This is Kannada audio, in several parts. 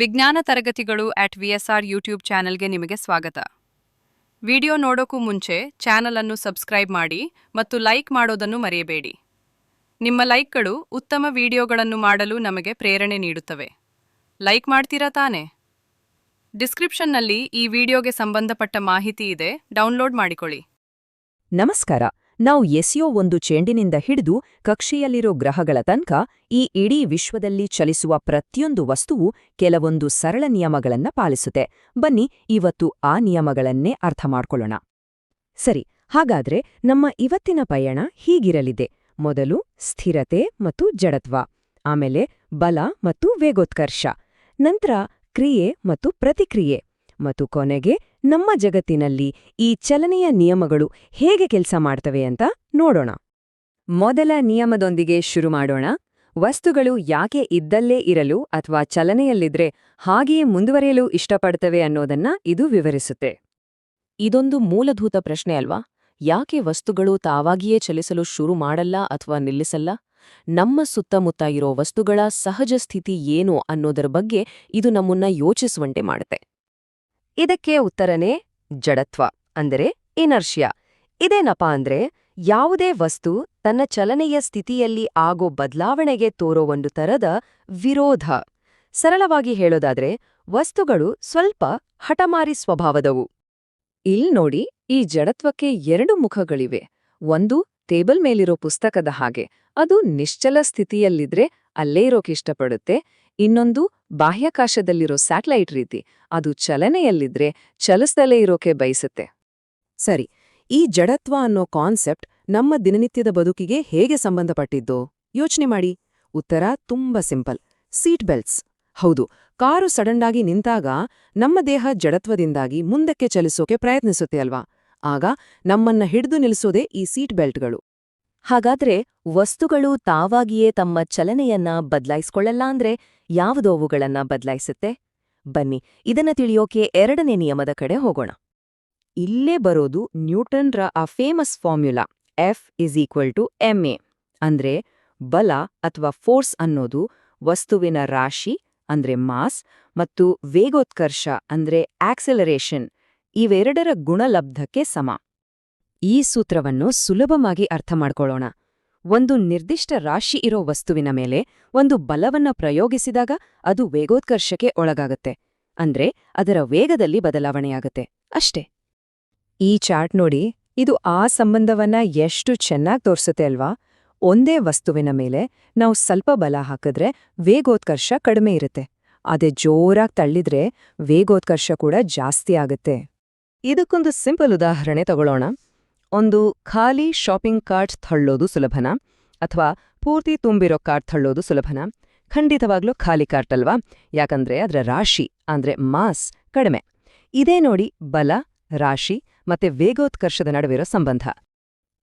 ವಿಜ್ಞಾನ ತರಗತಿಗಳು ಅಟ್ ವಿಎಸ್ಆರ್ ಯೂಟ್ಯೂಬ್ ಚಾನೆಲ್ಗೆ ನಿಮಗೆ ಸ್ವಾಗತ. ವಿಡಿಯೋ ನೋಡೋಕ್ಕೂ ಮುಂಚೆ ಚಾನೆಲ್ ಅನ್ನು ಸಬ್ಸ್ಕ್ರೈಬ್ ಮಾಡಿ ಮತ್ತು ಲೈಕ್ ಮಾಡೋದನ್ನು ಮರೆಯಬೇಡಿ. ನಿಮ್ಮ ಲೈಕ್ಗಳು ಉತ್ತಮ ವಿಡಿಯೋಗಳನ್ನು ಮಾಡಲು ನಮಗೆ ಪ್ರೇರಣೆ ನೀಡುತ್ತವೆ. ಲೈಕ್ ಮಾಡ್ತೀರಾ ತಾನೆ? ಡಿಸ್ಕ್ರಿಪ್ಷನ್ನಲ್ಲಿ ಈ ವಿಡಿಯೋಗೆ ಸಂಬಂಧಪಟ್ಟ ಮಾಹಿತಿ ಇದೆ, ಡೌನ್ಲೋಡ್ ಮಾಡಿಕೊಳ್ಳಿ. ನಮಸ್ಕಾರ. ನಾವು ಎಸಿಯೋ ಒಂದು ಚೆಂಡಿನಿಂದ ಹಿಡಿದು ಕಕ್ಷೆಯಲ್ಲಿರೋ ಗ್ರಹಗಳ ತನಕ ಈ ಇಡೀ ವಿಶ್ವದಲ್ಲಿ ಚಲಿಸುವ ಪ್ರತಿಯೊಂದು ವಸ್ತುವು ಕೆಲವೊಂದು ಸರಳ ನಿಯಮಗಳನ್ನ ಪಾಲಿಸುತ್ತೆ. ಬನ್ನಿ, ಇವತ್ತು ಆ ನಿಯಮಗಳನ್ನೇ ಅರ್ಥ ಮಾಡ್ಕೊಳ್ಳೋಣ. ಸರಿ, ಹಾಗಾದ್ರೆ ನಮ್ಮ ಇವತ್ತಿನ ಪಯಣ ಹೀಗಿರಲಿದೆ. ಮೊದಲು ಸ್ಥಿರತೆ ಮತ್ತು ಜಡತ್ವ, ಆಮೇಲೆ ಬಲ ಮತ್ತು ವೇಗೋತ್ಕರ್ಷ, ನಂತರ ಕ್ರಿಯೆ ಮತ್ತು ಪ್ರತಿಕ್ರಿಯೆ. ಮತ್ತು ಕೊನೆಗೆ ನಮ್ಮ ಜಗತ್ತಿನಲ್ಲಿ ಈ ಚಲನೆಯ ನಿಯಮಗಳು ಹೇಗೆ ಕೆಲಸ ಮಾಡ್ತವೆ ಅಂತ ನೋಡೋಣ. ಮೊದಲ ನಿಯಮದೊಂದಿಗೆ ಶುರು ಮಾಡೋಣ. ವಸ್ತುಗಳು ಯಾಕೆ ಇದ್ದಲ್ಲೇ ಇರಲು ಅಥವಾ ಚಲನೆಯಲ್ಲಿದ್ರೆ ಹಾಗೆಯೇ ಮುಂದುವರಿಯಲು ಇಷ್ಟಪಡ್ತವೆ ಅನ್ನೋದನ್ನ ಇದು ವಿವರಿಸುತ್ತೆ. ಇದೊಂದು ಮೂಲಭೂತ ಪ್ರಶ್ನೆ ಅಲ್ವಾ? ಯಾಕೆ ವಸ್ತುಗಳು ತಾವಾಗಿಯೇ ಚಲಿಸಲು ಶುರು ಮಾಡಲ್ಲ ಅಥವಾ ನಿಲ್ಲಿಸಲ್ಲ? ನಮ್ಮ ಸುತ್ತಮುತ್ತ ಇರೋ ವಸ್ತುಗಳ ಸಹಜ ಸ್ಥಿತಿ ಏನು ಅನ್ನೋದರ ಬಗ್ಗೆ ಇದು ನಮ್ಮನ್ನ ಯೋಚಿಸುವಂತೆ ಮಾಡುತ್ತೆ. ಇದಕ್ಕೆ ಉತ್ತರನೇ ಜಡತ್ವ, ಅಂದರೆ ಇನರ್ಷಿಯಾ. ಇದೇನಪ್ಪ ಅಂದ್ರೆ ಯಾವುದೇ ವಸ್ತು ತನ್ನ ಚಲನೆಯ ಸ್ಥಿತಿಯಲ್ಲಿ ಆಗೋ ಬದಲಾವಣೆಗೆ ತೋರೋ ಒಂದು ತರದ ವಿರೋಧ. ಸರಳವಾಗಿ ಹೇಳೋದಾದ್ರೆ ವಸ್ತುಗಳು ಸ್ವಲ್ಪ ಹಠಮಾರಿ ಸ್ವಭಾವದವು. ಇಲ್ ನೋಡಿ, ಈ ಜಡತ್ವಕ್ಕೆ ಎರಡು ಮುಖಗಳಿವೆ. ಒಂದು ಟೇಬಲ್ ಮೇಲಿರೋ ಪುಸ್ತಕದ ಹಾಗೆ, ಅದು ನಿಶ್ಚಲ ಸ್ಥಿತಿಯಲ್ಲಿದ್ರೆ ಅಲ್ಲೇ ಇರೋಕಿಷ್ಟಪಡುತ್ತೆ ಇನ್ನೊಂದು ಬಾಹ್ಯಾಕಾಶದಲ್ಲಿರೋ ಸ್ಯಾಟಲೈಟ್ ರೀತಿ, ಅದು ಚಲನೆಯಲ್ಲಿದ್ರೆ ಚಲಿಸದಲ್ಲೇ ಇರೋಕೆ ಬಯಸುತ್ತೆ. ಸರಿ, ಈ ಜಡತ್ವ ಅನ್ನೋ ಕಾನ್ಸೆಪ್ಟ್ ನಮ್ಮ ದಿನನಿತ್ಯದ ಬದುಕಿಗೆ ಹೇಗೆ ಸಂಬಂಧಪಟ್ಟಿದ್ದು? ಯೋಚನೆ ಮಾಡಿ. ಉತ್ತರ ತುಂಬಾ ಸಿಂಪಲ್. Seat belts. ಹೌದು, ಕಾರು ಸಡನ್ನಾಗಿ ನಿಂತಾಗ ನಮ್ಮ ದೇಹ ಜಡತ್ವದಿಂದಾಗಿ ಮುಂದಕ್ಕೆ ಚಲಿಸೋಕೆ ಪ್ರಯತ್ನಿಸುತ್ತೆ ಅಲ್ವಾ? ಆಗ ನಮ್ಮನ್ನ ಹಿಡಿದು ನಿಲ್ಲಿಸೋದೇ ಈ ಸೀಟ್ ಬೆಲ್ಟ್ಗಳು. ಹಾಗಾದ್ರೆ ವಸ್ತುಗಳು ತಾವಾಗಿಯೇ ತಮ್ಮ ಚಲನೆಯನ್ನ ಬದಲಾಯಿಸ್ಕೊಳ್ಳಲ್ಲ ಅಂದ್ರೆ ಯಾವುದೋವುಗಳನ್ನ ಬದಲಾಯಿಸುತ್ತೆ? ಬನ್ನಿ, ಇದನ್ನ ತಿಳಿಯೋಕೆ ಎರಡನೇ ನಿಯಮದ ಕಡೆ ಹೋಗೋಣ. ಇಲ್ಲೇ ಬರೋದು ನ್ಯೂಟನ್ರ ಆ famous formula, F is equal to MA ಅಂದ್ರೆ ಬಲ ಅಥವಾ ಫೋರ್ಸ್ ಅನ್ನೋದು ವಸ್ತುವಿನ ರಾಶಿ, ಅಂದ್ರೆ ಮಾಸ್, ಮತ್ತು ವೇಗೋತ್ಕರ್ಷ, ಅಂದ್ರೆ ಆಕ್ಸೆಲರೇಷನ್, ಇವೆರಡರ ಗುಣಲಬ್ಧಕ್ಕೆ ಸಮ. ಈ ಸೂತ್ರವನ್ನು ಸುಲಭವಾಗಿ ಅರ್ಥ ಮಾಡ್ಕೊಳ್ಳೋಣ ಒಂದು ನಿರ್ದಿಷ್ಟ ರಾಶಿ ಇರೋ ವಸ್ತುವಿನ ಮೇಲೆ ಒಂದು ಬಲವನ್ನ ಪ್ರಯೋಗಿಸಿದಾಗ ಅದು ವೇಗೋತ್ಕರ್ಷಕ್ಕೆ ಒಳಗಾಗುತ್ತೆ. ಅಂದ್ರೆ ಅದರ ವೇಗದಲ್ಲಿ ಬದಲಾವಣೆಯಾಗುತ್ತೆ. ಅಷ್ಟೇ. ಈ ಚಾರ್ಟ್ ನೋಡಿ, ಇದು ಆ ಸಂಬಂಧವನ್ನ ಎಷ್ಟು ಚೆನ್ನಾಗಿ ತೋರಿಸುತ್ತೆ ಅಲ್ವಾ? ಒಂದೇ ವಸ್ತುವಿನ ಮೇಲೆ ನಾವು ಸ್ವಲ್ಪ ಬಲ ಹಾಕಿದ್ರೆ ವೇಗೋತ್ಕರ್ಷ ಕಡಿಮೆ ಇರುತ್ತೆ. ಅದೇ ಜೋರಾಗಿ ತಳ್ಳಿದ್ರೆ ವೇಗೋತ್ಕರ್ಷ ಕೂಡ ಜಾಸ್ತಿ ಆಗುತ್ತೆ. ಇದಕ್ಕೊಂದು ಸಿಂಪಲ್ ಉದಾಹರಣೆ ತಗೊಳ್ಳೋಣ. ಒಂದು ಖಾಲಿ ಶಾಪಿಂಗ್ ಕಾರ್ಟ್ ತಳ್ಳೋದು ಸುಲಭನಾ? ಅಥವಾ ಪೂರ್ತಿ ತುಂಬಿರೋ ಕಾರ್ಟ್ ತಳ್ಳೋದು ಸುಲಭನಾ? ಖಂಡಿತವಾಗ್ಲೂ ಖಾಲಿ ಕಾರ್ಟ್ ಅಲ್ವಾ? ಯಾಕಂದ್ರೆ ಅದರ ರಾಶಿ, ಅಂದ್ರೆ ಮಾಸ್ ಕಡಿಮೆ. ಇದೇ ನೋಡಿ ಬಲ, ರಾಶಿ ಮತ್ತೆ ವೇಗೋತ್ಕರ್ಷದ ನಡುವಿರೋ ಸಂಬಂಧ.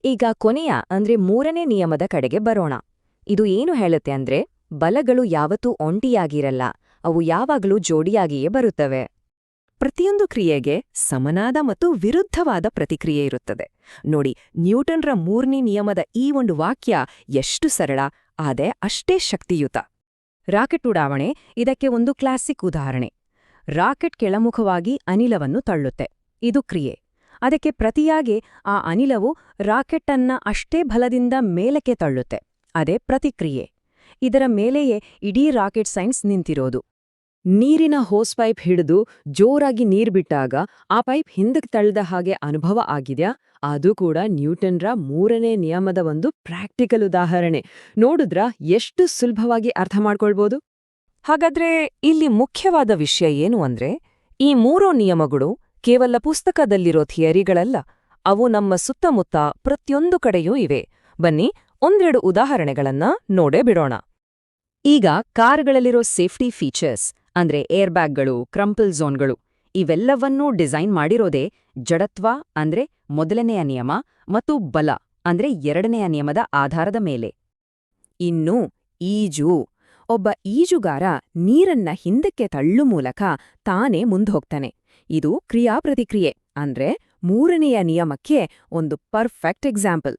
ಈಗ ಕೊನೆಯ, ಅಂದ್ರೆ ಮೂರನೇ ನಿಯಮದ ಕಡೆಗೆ ಬರೋಣ. ಇದು ಏನು ಹೇಳುತ್ತೆ ಅಂದ್ರೆ ಬಲಗಳು ಯಾವತ್ತೂ ಒಂಟಿಯಾಗಿರಲ್ಲ, ಅವು ಯಾವಾಗಲೂ ಜೋಡಿಯಾಗಿಯೇ ಬರುತ್ತವೆ. ಪ್ರತಿಯೊಂದು ಕ್ರಿಯೆಗೆ ಸಮನಾದ ಮತ್ತು ವಿರುದ್ಧವಾದ ಪ್ರತಿಕ್ರಿಯೆ ಇರುತ್ತದೆ. ನೋಡಿ, ನ್ಯೂಟನ್ರ ಮೂರನೇ ನಿಯಮದ ಈ ಒಂದು ವಾಕ್ಯ ಎಷ್ಟು ಸರಳ, ಆದರೆ ಅಷ್ಟೇ ಶಕ್ತಿಯುತ. ರಾಕೆಟ್ ಉಡಾವಣೆ, ಇದಕ್ಕೆ ಒಂದು ಕ್ಲಾಸಿಕ್ ಉದಾಹರಣೆ. ರಾಕೆಟ್ ಕೆಳಮುಖವಾಗಿ ಅನಿಲವನ್ನು ತಳ್ಳುತ್ತೆ. ಇದು ಕ್ರಿಯೆ. ಅದಕ್ಕೆ ಪ್ರತಿಯಾಗಿ ಆ ಅನಿಲವು ರಾಕೆಟ್ ಅನ್ನ ಅಷ್ಟೇ ಬಲದಿಂದ ಮೇಲಕ್ಕೆ ತಳ್ಳುತ್ತೆ. ಅದೇ ಪ್ರತಿಕ್ರಿಯೆ. ಇದರ ಮೇಲೆಯೇ ಇಡೀ ರಾಕೆಟ್ ಸೈನ್ಸ್ ನಿಂತಿರೋದು. ನೀರಿನ ಹೋಸ್ ಪೈಪ್ ಹಿಡಿದು ಜೋರಾಗಿ ನೀರ್ ಬಿಟ್ಟಾಗ ಆ ಪೈಪ್ ಹಿಂದಕ್ಕೆ ತಳ್ಳಿದ ಹಾಗೆ ಅನುಭವ ಆಗಿದ್ಯಾ? ಅದು ಕೂಡ ನ್ಯೂಟನ್ರ ಮೂರನೇ ನಿಯಮದ ಒಂದು ಪ್ರಾಕ್ಟಿಕಲ್ ಉದಾಹರಣೆ. ನೋಡಿದ್ರ ಎಷ್ಟು ಸುಲಭವಾಗಿ ಅರ್ಥ ಮಾಡ್ಕೊಳ್ಬೋದು? ಹಾಗಾದ್ರೆ ಇಲ್ಲಿ ಮುಖ್ಯವಾದ ವಿಷಯ ಏನು ಅಂದ್ರೆ, ಈ ಮೂರೋ ನಿಯಮಗಳು ಕೇವಲ ಪುಸ್ತಕದಲ್ಲಿರೋ ಥಿಯರಿಗಳಲ್ಲ, ಅವು ನಮ್ಮ ಸುತ್ತಮುತ್ತ ಪ್ರತಿಯೊಂದು ಕಡೆಯೂ ಇವೆ. ಬನ್ನಿ, ಒಂದೆರಡು ಉದಾಹರಣೆಗಳನ್ನ ನೋಡೇ ಬಿಡೋಣ. ಈಗ ಕಾರ್ಗಳಲ್ಲಿರೋ ಸೇಫ್ಟಿ ಫೀಚರ್ಸ್. ಅಂದ್ರೆ ಏರ್ಬ್ಯಾಗ್ಗಳು, ಕ್ರಂಪಲ್ ಝೋನ್ಗಳು, ಇವೆಲ್ಲವನ್ನೂ ಡಿಸೈನ್ ಮಾಡಿರೋದೇ ಜಡತ್ವ ಅಂದ್ರೆ ಮೊದಲನೆಯ ನಿಯಮ ಮತ್ತು ಬಲ ಅಂದ್ರೆ ಎರಡನೆಯ ನಿಯಮದ ಆಧಾರದ ಮೇಲೆ. ಇನ್ನು ಈಜು. ಒಬ್ಬ ಈಜುಗಾರ ನೀರನ್ನ ಹಿಂದಕ್ಕೆ ತಳ್ಳು ಮೂಲಕ ತಾನೇ ಮುಂದೋಗ್ತಾನೆ ಇದು ಕ್ರಿಯಾಪ್ರತಿಕ್ರಿಯೆ ಅಂದ್ರೆ ಮೂರನೆಯ ನಿಯಮಕ್ಕೆ ಒಂದು ಪರ್ಫೆಕ್ಟ್ ಎಕ್ಸಾಂಪಲ್.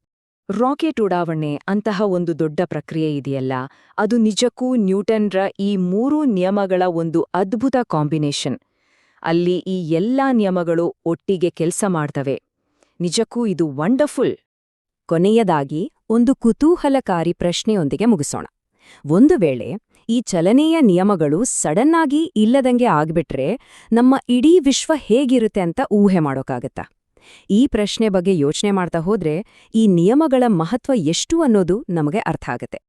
ರಾಕೆಟ್ ಉಡಾವಣೆ ಅಂತಹ ಒಂದು ದೊಡ್ಡ ಪ್ರಕ್ರಿಯೆ ಇದೆಯಲ್ಲ, ಅದು ನಿಜಕ್ಕೂ ನ್ಯೂಟನ್ರ ಈ ಮೂರೂ ನಿಯಮಗಳ ಒಂದು ಅದ್ಭುತ ಕಾಂಬಿನೇಷನ್. ಅಲ್ಲಿ ಈ ಎಲ್ಲಾ ನಿಯಮಗಳು ಒಟ್ಟಿಗೆ ಕೆಲಸ ಮಾಡ್ತವೆ. ನಿಜಕ್ಕೂ ಇದು ವಂಡರ್ಫುಲ್. ಕೊನೆಯದಾಗಿ ಒಂದು ಕುತೂಹಲಕಾರಿ ಪ್ರಶ್ನೆಯೊಂದಿಗೆ ಮುಗಿಸೋಣ. ಒಂದು ವೇಳೆ ಈ ಚಲನೆಯ ನಿಯಮಗಳು ಸಡನ್ನಾಗಿ ಇಲ್ಲದಂಗೆ ಆಗ್ಬಿಟ್ರೆ ನಮ್ಮ ಇಡೀ ವಿಶ್ವ ಹೇಗಿರುತ್ತೆ ಅಂತ ಊಹೆ ಮಾಡೋಕ್ಕಾಗತ್ತಾ? ಈ ಪ್ರಶ್ನೆ ಬಗ್ಗೆ ಯೋಚನೆ ಮಾಡ್ತಾ ಹೋದ್ರೆ ಈ ನಿಯಮಗಳ ಮಹತ್ವ ಎಷ್ಟು ಅನ್ನೋದು ನಮಗೆ ಅರ್ಥ ಆಗತ್ತೆ.